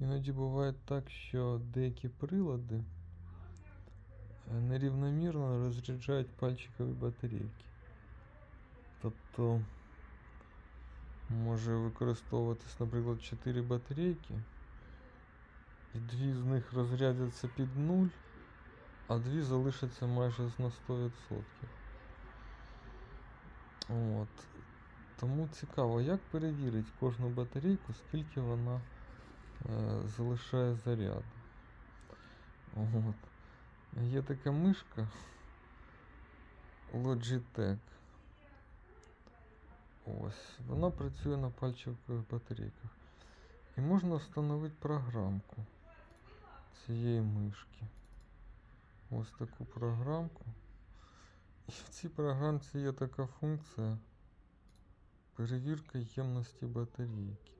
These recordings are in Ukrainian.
Іноді буває так, що деякі прилади е, нерівномірно розряджають пальчикові батарейки. Тобто може використовуватись, наприклад, 4 батарейки, і дві з них розрядяться під нуль, а дві залишаться майже на 100%. От. Тому цікаво, як перевірити кожну батарейку, скільки вона залишає заряду. От. Є така мишка Logitech. Ось. Вона працює на пальчикових батарейках. І можна встановити програмку цієї мишки. Ось таку програмку. І в цій програмці є така функція перевірка ємності батарейки.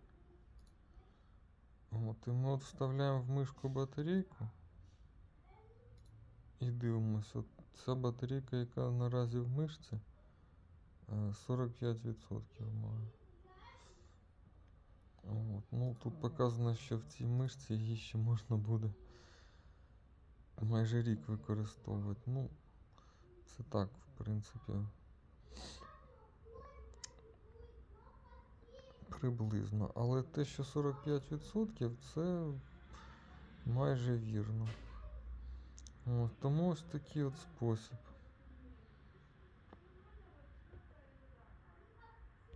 От вставляємо в мишку батарейку і дивимося. Ця батарейка, яка наразі в мишці, е, 45% має. От, ну, тут показано, що в цій мишці її ще можна буде майже рік використовувати. Ну, це так, в принципі. Приблизно. Але те, що 45% це майже вірно. От, тому ось такий от спосіб.